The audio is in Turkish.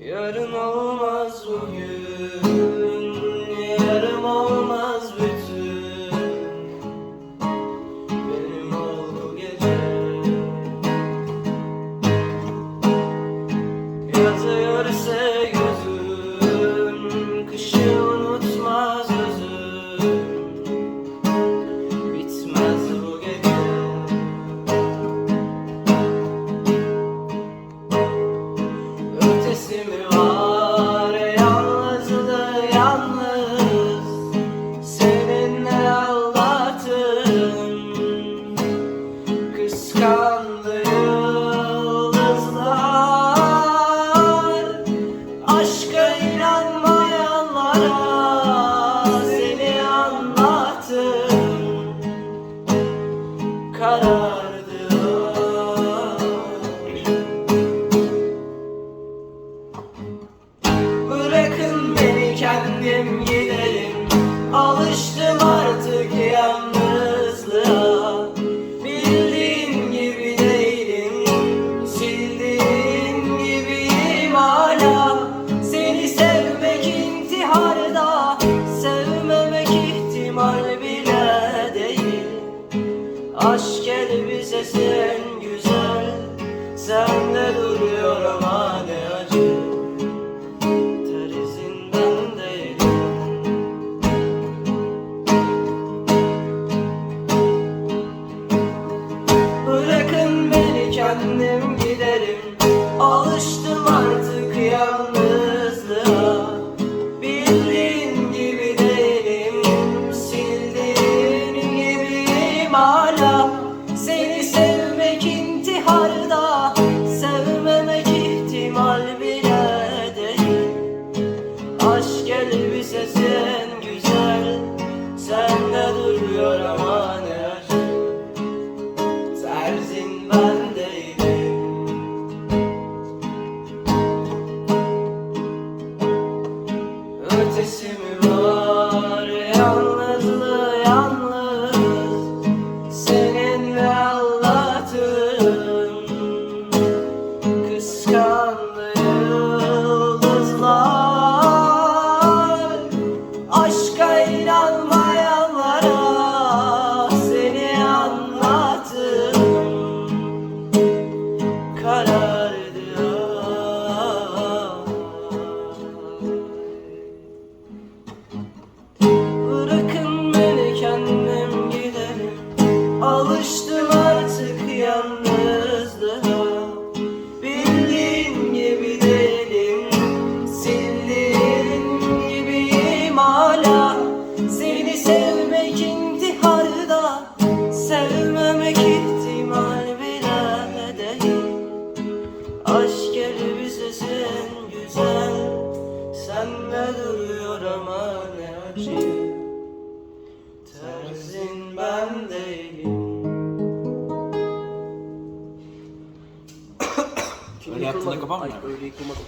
Yarın olmaz bugün. 세우네요. Aşk elbise sen güzel Sende duruyor ama ne acı. Terisinden değil. Bırakın beni kendim giderim. Alıştım they see me yarama ne acı Tersin ben değilim Öyle yaptığında kapanmıyor. Öyle yıkılmadım.